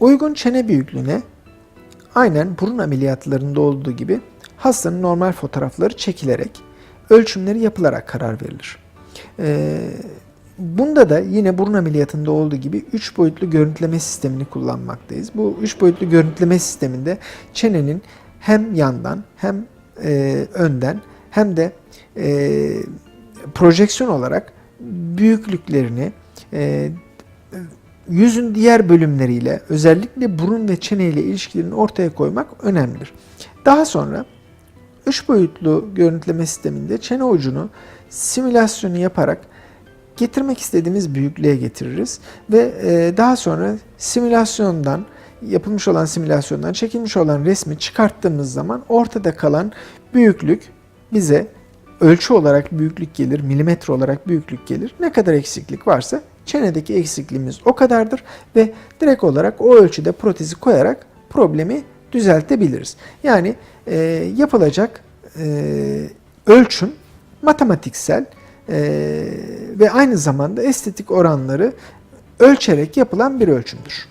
Uygun çene büyüklüğüne aynen burun ameliyatlarında olduğu gibi hastanın normal fotoğrafları çekilerek ölçümleri yapılarak karar verilir. Ee, bunda da yine burun ameliyatında olduğu gibi 3 boyutlu görüntüleme sistemini kullanmaktayız. Bu 3 boyutlu görüntüleme sisteminde çenenin hem yandan hem e, önden hem de e, projeksiyon olarak büyüklüklerini e, yüzün diğer bölümleriyle özellikle burun ve çene ile ilişkilerini ortaya koymak önemlidir. Daha sonra 3 boyutlu görüntüleme sisteminde çene ucunu simülasyonu yaparak getirmek istediğimiz büyüklüğe getiririz ve e, daha sonra simülasyondan yapılmış olan simülasyondan çekilmiş olan resmi çıkarttığımız zaman ortada kalan büyüklük bize ölçü olarak büyüklük gelir, milimetre olarak büyüklük gelir. Ne kadar eksiklik varsa çenedeki eksikliğimiz o kadardır ve direkt olarak o ölçüde protezi koyarak problemi düzeltebiliriz. Yani e, yapılacak e, ölçüm matematiksel e, ve aynı zamanda estetik oranları ölçerek yapılan bir ölçümdür.